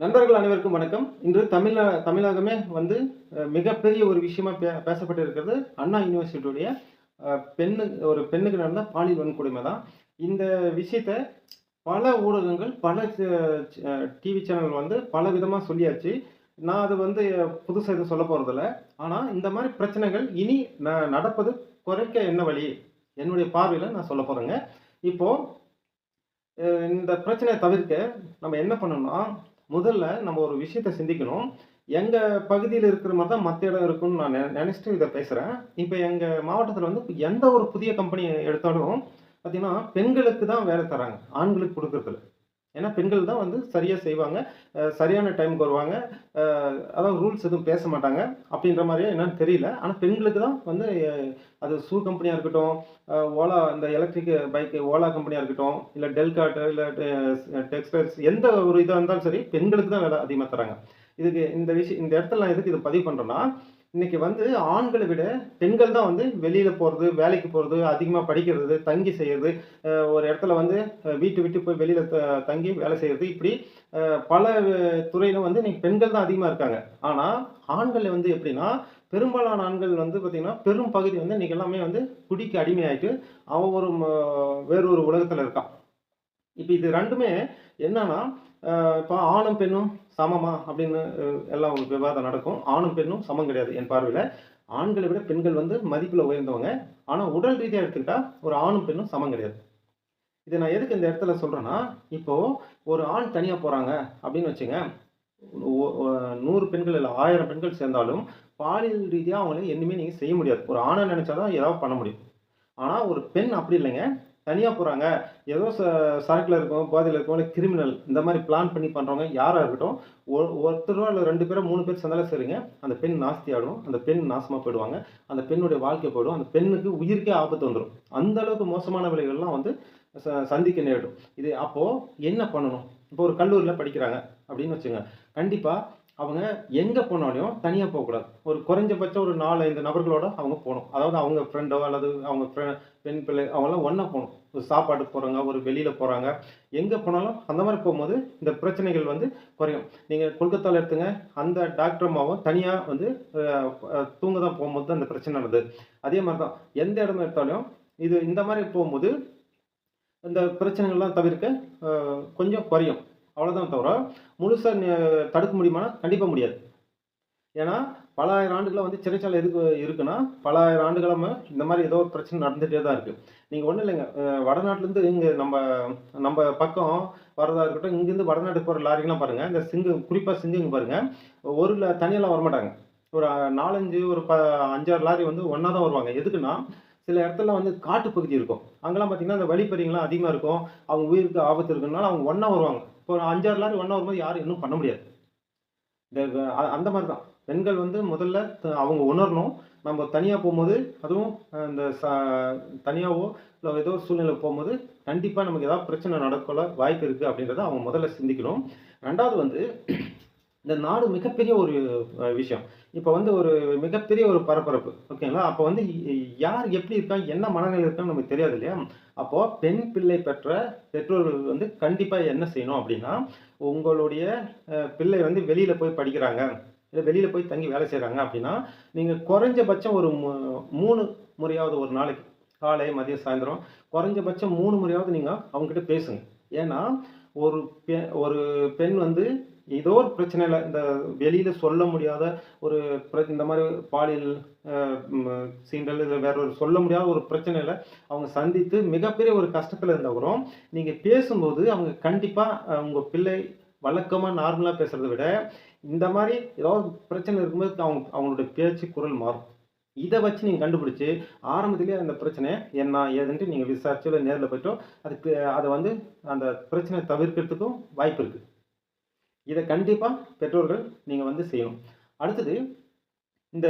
நண்பர்கள் அனைவருக்கும் வணக்கம். இன்று தமிழ தமிழகமே வந்து மிகப்பெரிய ஒரு விஷயமா பே பேசப்பட்டு இருக்கிறது அண்ணா யூனிவர்சிட்டியுடைய பெண்ணு ஒரு பெண்ணுக்கு நடந்த பாலியல் வன்கொடுமை தான். இந்த விஷயத்த பல ஊடகங்கள் பல டிவி சேனல் வந்து பல விதமாக சொல்லியாச்சு. நான் அது வந்து புதுசாக எதுவும் சொல்ல போகிறதில்ல ஆனால் இந்த மாதிரி பிரச்சனைகள் இனி நான் நடப்பது குறைக்க என்ன வழி? என்னுடைய பார்வையில் நான் சொல்ல போகிறேங்க இப்போது இந்த பிரச்சனையை தவிர்க்க நம்ம என்ன பண்ணணும்னா முதல்ல நம்ம ஒரு விஷயத்தை சிந்திக்கணும். எங்கள் பகுதியில் இருக்கிற மாதிரி தான் மற்ற இடம் இருக்குன்னு நான் நெ- இதை பேசுகிறேன் இப்போ எங்கள் மாவட்டத்தில் வந்து எந்த ஒரு புதிய கம்பெனி எடுத்தாலும் பார்த்தீங்கன்னா பெண்களுக்கு தான் வேலை தராங்க ஆண்களுக்கு கொடுக்குறதில்ல. ஏன்னா பெண்கள் தான் வந்து சரியாக செய்வாங்க. சரியான டைமுக்கு வருவாங்க. அதாவது ரூல்ஸ் எதுவும் பேச மாட்டாங்க அப்படின்ற மாதிரியே என்னன்னு தெரியல. ஆனால் பெண்களுக்கு தான் வந்து அது ஷூ கம்பெனியாக இருக்கட்டும் ஓலா இந்த எலக்ட்ரிக் பைக்கு ஓலா கம்பெனியாக இருக்கட்டும் இல்லை டெல்காட் இல்லை டெக்ஸ்டைல்ஸ் எந்த ஒரு இதாக இருந்தாலும் சரி பெண்களுக்கு தான் வேலை அதிகமாக தராங்க. இதுக்கு இந்த விஷயம் இந்த இடத்துல நான் எதுக்கு இதை பதிவு பண்ணுறேன்னா இன்னைக்கு வந்து ஆண்களை விட பெண்கள் தான் வந்து வெளியில் போகிறது வேலைக்கு போகிறது அதிகமாக படிக்கிறது தங்கி செய்கிறது ஒரு இடத்துல வந்து வீட்டு விட்டு போய் வெளியில் தங்கி வேலை செய்கிறது இப்படி பல துறையிலும் வந்து இன்னைக்கு பெண்கள் தான் அதிகமாக இருக்காங்க. ஆனால் ஆண்கள் வந்து எப்படின்னா பெரும்பாலான ஆண்கள் வந்து பார்த்திங்கன்னா பெரும் பகுதி வந்து இன்னைக்கு எல்லாமே வந்து குடிக்கு அடிமையாயிட்டு அவன் ஒரு வேறொரு உலகத்தில் இருக்கான். இப்போ இது ரெண்டுமே என்னன்னா இப்போ ஆணும் பெண்ணும் சமமா அப்படின்னு எல்லாம் ஒரு விவாதம் நடக்கும். ஆணும் பெண்ணும் சமம் கிடையாது என் பார்வையில். ஆண்களை விட பெண்கள் வந்து மதிப்பில் உயர்ந்தவங்க. ஆனால் உடல் ரீதியாக எடுத்துக்கிட்டால் ஒரு ஆணும் பெண்ணும் சமம் கிடையாது. இதை நான் எதுக்கு இந்த இடத்துல சொல்கிறேன்னா இப்போது ஒரு ஆண் தனியாக போகிறாங்க அப்படின்னு வச்சுங்க நூறு பெண்கள் இல்லை ஆயிரம் பெண்கள் சேர்ந்தாலும் பாலியல் ரீதியாக அவங்களை என்னமே நீங்கள் செய்ய முடியாது. ஒரு ஆணை நினச்சாதான் ஏதாவது பண்ண முடியும். ஆனால் ஒரு பெண் அப்படி இல்லைங்க. தனியாக போகிறாங்க ஏதோ ச சரக்கில் இருக்கும் போதையில் இருக்கும் இல்லை கிரிமினல் இந்த மாதிரி பிளான் பண்ணி பண்ணுறவங்க யாராக இருக்கட்டும் ஒரு ஒருத்தரோ இல்லை ரெண்டு பேரும் மூணு பேர் சேர்ந்தாலும் சரிங்க. அந்த பெண் நாஸ்தி ஆடும் அந்த பெண் நாசமாக போயிடுவாங்க. அந்த பெண்ணுடைய வாழ்க்கை போயிடும். அந்த பெண்ணுக்கு உயிருக்கே ஆபத்து வந்துடும் அந்த அளவுக்கு மோசமான விலைகள்லாம் வந்து ச- சந்திக்க நேரிடும். இது அப்போது என்ன பண்ணணும்? இப்போ ஒரு கல்லூரியில் படிக்கிறாங்க. அப்படின்னு வச்சுங்க கண்டிப்பாக அவங்க எங்கே போனாலும் தனியாக போகக்கூடாது ஒரு குறைஞ்சபட்சம் ஒரு நாலு ஐந்து நபர்களோட அவங்க போகணும். அதாவது அவங்க ஃப்ரெண்டோ அல்லது அவங்க ஃப்ரெண்ட் பெண் பிள்ளை அவங்களாம் ஒன்றா போகணும். ஒரு சாப்பாடு போகிறாங்க ஒரு வெளியில் போகிறாங்க எங்கே போனாலும் அந்த மாதிரி போகும்போது இந்த பிரச்சனைகள் வந்து குறையும். நீங்கள் கொல்கத்தாவில் எடுத்துங்க அந்த டாக்டர் அம்மாவும் தனியாக வந்து தூங்க தான் போகும்போது தான் இந்த பிரச்சனை நடந்தது. அதே மாதிரி தான் எந்த இடம் எடுத்தாலும் இது இந்த மாதிரி போகும்போது இந்த பிரச்சனைகள்லாம் தவிர்க்க கொஞ்சம் குறையும். அவ்வளோதான் தவிர முழுசாக தடுக்க முடியுமானா கண்டிப்பாக முடியாது. ஏன்னா பல ஆயிரம் ஆண்டுகளாக வந்து சிறைச்சாலை எதுக்கு இருக்குன்னா பல ஆயிரம் ஆண்டுகளாக இந்த மாதிரி ஏதோ ஒரு பிரச்சனை நடந்துகிட்டே தான் இருக்குது நீங்கள் ஒன்றும் இல்லைங்க. வடநாட்டிலேருந்து இங்கே நம்ம நம்ம பக்கம் வரதா இருக்கட்டும் இங்கேருந்து வடநாட்டுக்கு போகிற லாரிகள்லாம் பாருங்கள் இந்த சிங்கு குறிப்பாக சிங்குங்க பாருங்கள் ஒரு ல- தனியெல்லாம் வரமாட்டாங்க. ஒரு நாலஞ்சு ஒரு ப அஞ்சாறு லாரி வந்து ஒன்றா தான் வருவாங்க. எதுக்குன்னா சில இடத்துல வந்து காட்டுப்பகுதி இருக்கும். அங்கெல்லாம் பார்த்தீங்கன்னா அந்த வழிப்பறிங்கெல்லாம் அதிகமாக இருக்கும். அவங்க உயிருக்கு ஆபத்து இருக்குனால அவங்க ஒன்றா வருவாங்க. இப்போ ஒரு அஞ்சாறு லாரி ஒன்றா வரும்போது யாரும் இன்னும் பண்ண முடியாது. இந்த அந்த மாதிரி தான் பெண்கள் வந்து முதல்ல த- அவங்க உணரணும். நம்ம தனியாக போகும்போது அதுவும் இந்த ச தனியாகவோ இல்லை ஏதோ சூழ்நிலை போகும்போது கண்டிப்பாக நமக்கு ஏதாவது பிரச்சனை நடக்கல வாய்ப்பு இருக்குது அப்படின்றத அவங்க முதல்ல சிந்திக்கணும். ரெண்டாவது வந்து இந்த நாடு மிகப்பெரிய ஒரு விஷயம். இப்போ வந்து ஒரு மிகப்பெரிய ஒரு பரபரப்பு ஓகேங்களா அப்போ வந்து யார் எப்படி இருக்கா என்ன மனநிலை இருக்கான்னு நமக்கு தெரியாது இல்லையா? அப்போ பெண் பிள்ளை பெற்ற பெற்றோர்கள் வந்து கண்டிப்பாக என்ன செய்யணும் அப்படின்னா உங்களுடைய பிள்ளை வந்து வெளியில் போய் படிக்கிறாங்க இல்லை வெளியில் போய் தங்கி வேலை செய்கிறாங்க அப்படின்னா நீங்கள் குறைஞ்சபட்சம் ஒரு மூணு முறையாவது ஒரு நாளைக்கு காலை மதியம் சாயந்தரம் குறைஞ்சபட்சம் மூணு முறையாவது நீங்கள் அவங்ககிட்ட பேசுங்க. ஏன்னா ஒரு பெ ஒரு பெண் வந்து ஏதோ ஒரு பிரச்சனையில் இந்த வெளியில் சொல்ல முடியாத ஒரு பிர- இந்த மாதிரி பாலியல் சீண்டல் இதில் வேற ஒரு சொல்ல முடியாத ஒரு பிரச்சனையில் அவங்க சந்தித்து மிகப்பெரிய ஒரு கஷ்டத்தில் இருந்தவரும் நீங்கள் பேசும்போது அவங்க கண்டிப்பாக உங்கள் பிள்ளை வழக்கமாக நார்மலாக பேசுகிறத விட இந்த மாதிரி ஏதாவது பிரச்சனை இருக்கும்போது அவங்க அவங்களுடைய பேச்சு குரல் மாறும். இதை வச்சு நீங்கள் கண்டுபிடிச்சி ஆரம்பத்திலே அந்த பிரச்சனை என்ன ஏதுன்ட்டு நீங்கள் விசாரிச்சோ இல்லை நேரில் போயிட்டோ அதுக்கு அதை வந்து அந்த பிரச்சனையை தவிர்க்கிறதுக்கும் வாய்ப்பு இருக்குது இதை கண்டிப்பாக பெற்றோர்கள் நீங்கள் வந்து செய்யணும். அடுத்தது இந்த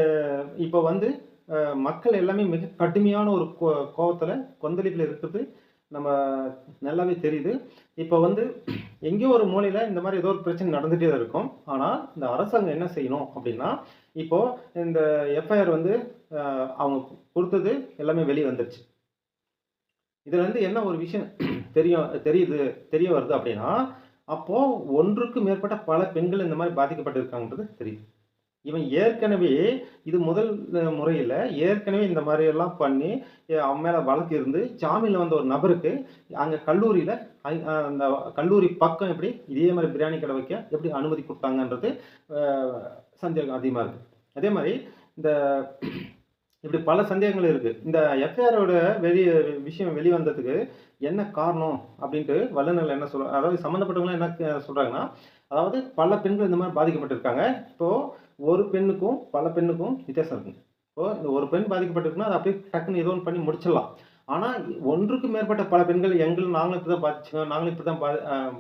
இப்போ வந்து மக்கள் எல்லாமே மிக கடுமையான ஒரு கோ கோபத்தில் கொந்தளிப்பில் இருக்கிறது. நம்ம நல்லாவே தெரியுது. இப்போ வந்து எங்கேயோ ஒரு மூலையில் இந்த மாதிரி ஏதோ ஒரு பிரச்சனை நடந்துகிட்டே தான் இருக்கும். ஆனால் இந்த அரசாங்கம் என்ன செய்யணும் அப்படின்னா இப்போது இந்த எஃப்ஐஆர் வந்து அவங்க கொடுத்தது எல்லாமே வெளியே வந்துருச்சு. இதுலேருந்து என்ன ஒரு விஷயம் தெரியும் தெரியுது தெரிய வருது அப்படின்னா அப்போது ஒன்றுக்கு மேற்பட்ட பல பெண்கள் இந்த மாதிரி பாதிக்கப்பட்டிருக்காங்கன்றது தெரியுது. இவன் ஏற்கனவே இது முதல் முறையில் ஏற்கனவே இந்த மாதிரி எல்லாம் பண்ணி அவன் மேலே வழக்கு இருந்து ஜாமீனில் வந்த ஒரு நபருக்கு அங்கே கல்லூரியில் அந்த கல்லூரி பக்கம் எப்படி இதே மாதிரி பிரியாணி கடை வைக்க எப்படி அனுமதி கொடுத்தாங்கன்றது சந்தேகம் அதிகமாக இருக்குது அதே மாதிரி இந்த இப்படி பல சந்தேகங்கள் இருக்குது இந்த எஃப்ஐஆரோட வெளி விஷயம் வெளிவந்ததுக்கு என்ன காரணம் அப்படின்ட்டு வல்லுநர்கள் என்ன சொல்ற அதாவது சம்மந்தப்பட்டவங்களாம் என்ன சொல்கிறாங்கன்னா அதாவது பல பெண்கள் இந்த மாதிரி பாதிக்கப்பட்டிருக்காங்க. இப்போது ஒரு பெண்ணுக்கும் பல பெண்ணுக்கும் வித்தியாசம் இருக்கு இப்போ இந்த ஒரு பெண் பாதிக்கப்பட்டிருக்குன்னா அதை அப்படியே டக்குன்னு ஏதோ ஒன்று பண்ணி முடிச்சிடலாம். ஆனால் ஒன்றுக்கு மேற்பட்ட பல பெண்கள் எங்கள் நாங்களும் இப்படி தான் பாதிச்சுங்க நாங்களும் இப்படி தான் பா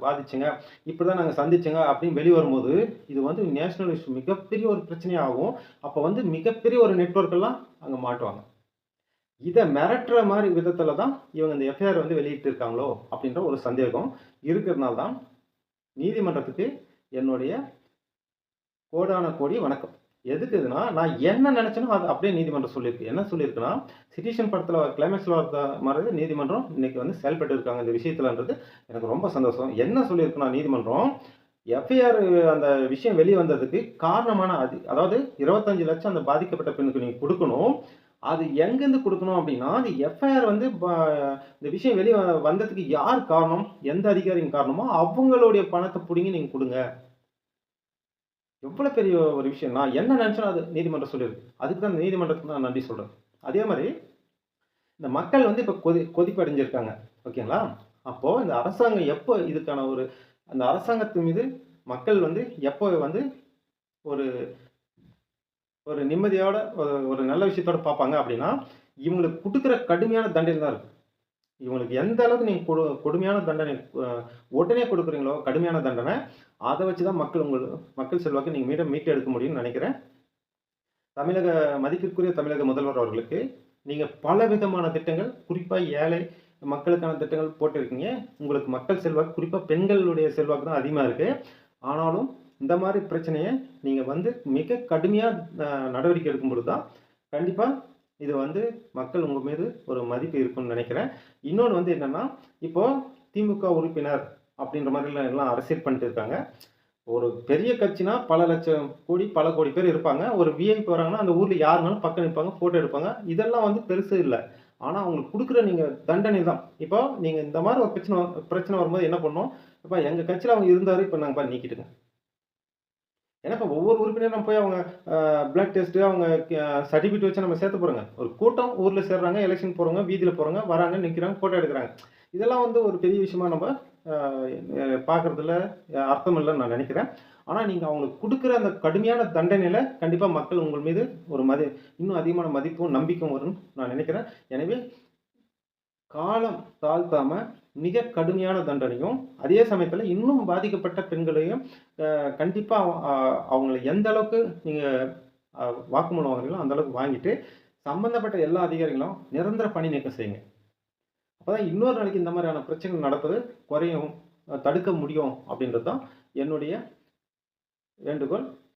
பாதிச்சுங்க இப்படி தான் நாங்கள் சந்திச்சுங்க அப்படின்னு வெளியே வரும்போது இது வந்து நேஷனல் இஷ்யூ மிகப்பெரிய ஒரு பிரச்சனையாகும். அப்போ வந்து மிகப்பெரிய ஒரு நெட்ஒர்க்கெல்லாம் அங்கே மாட்டுவாங்க. இதை மிரட்டுற மாதிரி விதத்தில் தான் இவங்க இந்த எஃப்ஐஆர் வந்து வெளியிட்டிருக்காங்களோ அப்படின்ற ஒரு சந்தேகம் இருக்கிறதுனால தான் நீதிமன்றத்துக்கு என்னுடைய கோடான கோடி வணக்கம். எதுக்கு இதுனா நான் என்ன நினைச்சேனோ அது அப்படியே நீதிமன்றம் சொல்லியிருக்கு. என்ன சொல்லியிருக்குன்னா சிட்டிஷன் படத்தில் கிளைமேக்ஸில் வர மாதிரி நீதிமன்றம் இன்னைக்கு வந்து செயல்பட்டு இருக்காங்க இந்த விஷயத்துலன்றது எனக்கு ரொம்ப சந்தோஷம். என்ன சொல்லியிருக்குன்னா நீதிமன்றம் எஃப்ஐஆர் அந்த விஷயம் வெளியே வந்ததுக்கு காரணமான அது அதாவது இருபத்தஞ்சு லட்சம் அந்த பாதிக்கப்பட்ட பெண்ணுக்கு நீங்கள் கொடுக்கணும். அது எங்கேருந்து கொடுக்கணும் அப்படின்னா அது எஃப்ஐஆர் வந்து ப- இந்த விஷயம் வெளியே வந்ததுக்கு யார் காரணம் எந்த அதிகாரியின் காரணமோ அவங்களுடைய பணத்தை பிடிங்கி நீங்கள் கொடுங்க. எவ்வளோ பெரிய ஒரு விஷயம். நான் என்ன நினச்சாலும் அது நீதிமன்றம் சொல்லியிருக்கு அதுக்கு தான் இந்த நீதிமன்றத்துக்கு நான் நன்றி சொல்கிறேன் அதே மாதிரி இந்த மக்கள் வந்து இப்போ கொதி கொதிப்படைஞ்சிருக்காங்க. ஓகேங்களா? அப்போது இந்த அரசாங்கம் எப்போ இதுக்கான ஒரு அந்த அரசாங்கத்து மீது மக்கள் வந்து எப்போ வந்து ஒரு ஒரு நிம்மதியோட ஒரு ஒரு நல்ல விஷயத்தோட பார்ப்பாங்க அப்படின்னா இவங்களுக்கு கொடுக்குற கடுமையான தண்டனை தான் இருக்கும் இவங்களுக்கு எந்த அளவுக்கு நீங்கள் கொடு கொடுமையான தண்டனை உடனே கொடுக்குறீங்களோ கடுமையான தண்டனை அதை வச்சு தான் மக்கள் உங்கள் மக்கள் செல்வாக்கு நீங்கள் மீண்டும் மீட்டு எடுக்க முடியும்னு நினைக்கிறேன். தமிழக மதிப்பிற்குரிய தமிழக முதல்வர் அவர்களுக்கு நீங்கள் பல விதமான திட்டங்கள் குறிப்பாக ஏழை மக்களுக்கான திட்டங்கள் போட்டிருக்கீங்க. உங்களுக்கு மக்கள் செல்வாக்கு குறிப்பாக பெண்களுடைய செல்வாக்கு தான் அதிகமாக இருக்குது ஆனாலும் இந்த மாதிரி பிரச்சனையை நீங்கள் வந்து மிக கடுமையாக நடவடிக்கை எடுக்கும்பொழுது தான் கண்டிப்பாக இது வந்து மக்கள் உங்கள் மீது ஒரு மதிப்பு இருக்கும்னு நினைக்கிறேன். இன்னொன்று வந்து என்னென்னா இப்போது திமுக உறுப்பினர் அப்படின்ற மாதிரிலாம் எல்லாம் அரசியல் பண்ணிட்டு இருக்காங்க. ஒரு பெரிய கட்சினா பல லட்சம் கோடி பல கோடி பேர் இருப்பாங்க. ஒரு விஐபி வராங்கன்னா அந்த ஊரில் யாருனாலும் பக்கம் நிற்பாங்க ஃபோட்டோ எடுப்பாங்க. இதெல்லாம் வந்து பெருசு இல்லை. ஆனால் அவங்களுக்கு கொடுக்குற நீங்கள் தண்டனை தான். இப்போ நீங்கள் இந்த மாதிரி ஒரு பிரச்சனை வ- பிரச்சனை வரும்போது என்ன பண்ணோம் இப்போ எங்கள் கட்சியில் அவங்க இருந்தார் இப்போ நாங்கள் பாரு நீக்கிட்டுங்க. ஏன்னா இப்போ ஒவ்வொரு உறுப்பினரும் போய் அவங்க பிளட் டெஸ்ட்டு அவங்க சர்டிஃபிகேட் வச்சு நம்ம சேர்த்து போகிறோங்க ஒரு கூட்டம் ஊரில் சேர்றாங்க எலெக்ஷன் போகிறவங்க வீதியில் போகிறவங்க வராங்க நிற்கிறாங்க ஃபோட்டோ எடுக்கிறாங்க. இதெல்லாம் வந்து ஒரு பெரிய விஷயமா நம்ம பார்க்குறதுல அர்த்தம் இல்லைன்னு நான் நினைக்கிறேன். ஆனால் நீங்கள் அவங்களுக்கு கொடுக்குற அந்த கடுமையான தண்டனையில் கண்டிப்பாக மக்கள் உங்கள் மீது ஒரு மதி இன்னும் அதிகமான மதிப்பும் நம்பிக்கையும் வரும்னு நான் நினைக்கிறேன். எனவே காலம் தாழ்த்தாமல் மிக கடுமையான தண்டனையும் அதே சமயத்தில் இன்னும் பாதிக்கப்பட்ட பெண்களையும் கண்டிப்பாக அவங்கள எந்த அளவுக்கு நீங்கள் வாக்குமூலம் வாங்குறீங்களோ அந்த அளவுக்கு வாங்கிட்டு சம்பந்தப்பட்ட எல்லா அதிகாரிகளும் நிரந்தர பணி நீக்கம் செய்யுங்க. அப்போ தான் இன்னொரு நாளைக்கு இந்த மாதிரியான பிரச்சனைகள் நடப்பது குறையும் தடுக்க முடியும் அப்படின்றது தான் என்னுடைய வேண்டுகோள்.